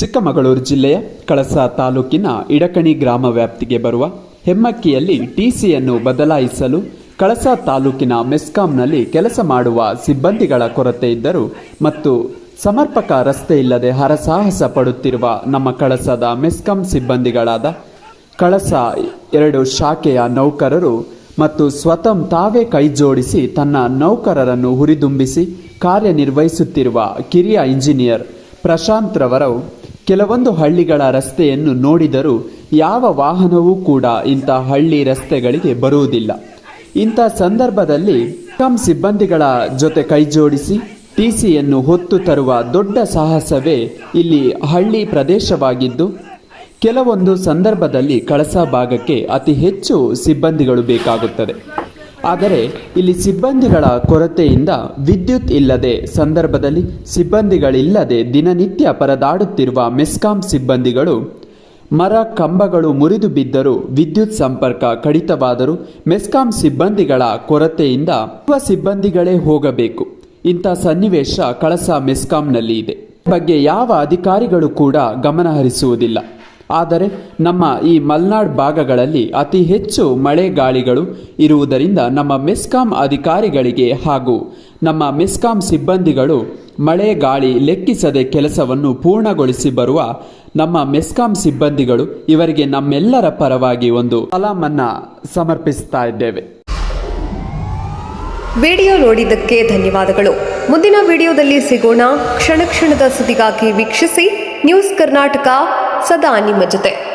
ಚಿಕ್ಕಮಗಳೂರು ಜಿಲ್ಲೆಯ ಕಳಸ ತಾಲೂಕಿನ ಇಡಕಣಿ ಗ್ರಾಮ ವ್ಯಾಪ್ತಿಗೆ ಬರುವ ಹೆಮ್ಮಕ್ಕಿಯಲ್ಲಿ ಟಿಸಿಯನ್ನು ಬದಲಾಯಿಸಲು ಕಳಸ ತಾಲೂಕಿನ ಮೆಸ್ಕಾಂನಲ್ಲಿ ಕೆಲಸ ಮಾಡುವ ಸಿಬ್ಬಂದಿಗಳ ಕೊರತೆ ಇದ್ದರೂ ಮತ್ತು ಸಮರ್ಪಕ ರಸ್ತೆ ಇಲ್ಲದೆ ಹರಸಾಹಸ ಪಡುತ್ತಿರುವ ನಮ್ಮ ಕಳಸದ ಮೆಸ್ಕಾಂ ಸಿಬ್ಬಂದಿಗಳಾದ ಕಳಸ ಎರಡು ಶಾಖೆಯ ನೌಕರರು ಮತ್ತು ಸ್ವತಃ ತಾವೇ ಕೈಜೋಡಿಸಿ ತನ್ನ ನೌಕರರನ್ನು ಹುರಿದುಂಬಿಸಿ ಕಾರ್ಯನಿರ್ವಹಿಸುತ್ತಿರುವ ಕಿರಿಯ ಇಂಜಿನಿಯರ್ ಪ್ರಶಾಂತ್ ರವರು ಕೆಲವೊಂದು ಹಳ್ಳಿಗಳ ರಸ್ತೆಯನ್ನು ನೋಡಿದರೂ ಯಾವ ವಾಹನವೂ ಕೂಡ ಇಂಥ ಹಳ್ಳಿ ರಸ್ತೆಗಳಿಗೆ ಬರುವುದಿಲ್ಲ. ಇಂಥ ಸಂದರ್ಭದಲ್ಲಿ ಕಂ ಸಿಬ್ಬಂದಿಗಳ ಜೊತೆ ಕೈಜೋಡಿಸಿ ಟಿಸಿಯನ್ನು ಹೊತ್ತು ತರುವ ದೊಡ್ಡ ಸಾಹಸವೇ ಇಲ್ಲಿ ಹಳ್ಳಿ ಪ್ರದೇಶವಾಗಿದ್ದು, ಕೆಲವೊಂದು ಸಂದರ್ಭದಲ್ಲಿ ಕಳಸ ಭಾಗಕ್ಕೆ ಅತಿ ಹೆಚ್ಚು ಸಿಬ್ಬಂದಿಗಳು ಬೇಕಾಗುತ್ತದೆ. ಆದರೆ ಇಲ್ಲಿ ಸಿಬ್ಬಂದಿಗಳ ಕೊರತೆಯಿಂದ ವಿದ್ಯುತ್ ಇಲ್ಲದೆ ಸಂದರ್ಭದಲ್ಲಿ ಸಿಬ್ಬಂದಿಗಳಿಲ್ಲದೆ ದಿನನಿತ್ಯ ಪರದಾಡುತ್ತಿರುವ ಮೆಸ್ಕಾಂ ಸಿಬ್ಬಂದಿಗಳು, ಮರ ಕಂಬಗಳು ಮುರಿದು ಬಿದ್ದರೂ ವಿದ್ಯುತ್ ಸಂಪರ್ಕ ಕಡಿತವಾದರೂ ಮೆಸ್ಕಾಂ ಸಿಬ್ಬಂದಿಗಳ ಕೊರತೆಯಿಂದ ಯುವ ಸಿಬ್ಬಂದಿಗಳೇ ಹೋಗಬೇಕು. ಇಂಥ ಸನ್ನಿವೇಶ ಕಳಸ ಮೆಸ್ಕಾಂನಲ್ಲಿ ಇದೆ. ಬಗ್ಗೆ ಯಾವ ಅಧಿಕಾರಿಗಳು ಕೂಡ ಗಮನ ಹರಿಸುವುದಿಲ್ಲ ಆದರೆ ನಮ್ಮ ಈ ಮಲ್ನಾಡ್ ಭಾಗಗಳಲ್ಲಿ ಅತಿ ಹೆಚ್ಚು ಮಳೆ ಗಾಳಿಗಳು ಇರುವುದರಿಂದ ನಮ್ಮ ಮೆಸ್ಕಾಂ ಅಧಿಕಾರಿಗಳಿಗೆ ಹಾಗೂ ನಮ್ಮ ಮೆಸ್ಕಾಂ ಸಿಬ್ಬಂದಿಗಳು ಮಳೆ ಗಾಳಿ ಲೆಕ್ಕಿಸದೆ ಕೆಲಸವನ್ನು ಪೂರ್ಣಗೊಳಿಸಿ ಬರುವ ನಮ್ಮ ಮೆಸ್ಕಾಂ ಸಿಬ್ಬಂದಿಗಳು ಇವರಿಗೆ ನಮ್ಮೆಲ್ಲರ ಪರವಾಗಿ ಒಂದು ಸಲಾಮನ್ನ ಸಮರ್ಪಿಸ್ತಾ ಇದ್ದೇವೆ. ವಿಡಿಯೋ ನೋಡಿದ್ದಕ್ಕೆ ಧನ್ಯವಾದಗಳು. ಮುಂದಿನ ವಿಡಿಯೋದಲ್ಲಿ ಸಿಗೋಣ. ಕ್ಷಣ ಕ್ಷಣದ ಸುದ್ದಿಗಾಗಿ ವೀಕ್ಷಿಸಿ. ನ್ಯೂಸ್ ಕರ್ನಾಟಕ ಸದಾ ನಿಮ್ಮ ಜೊತೆ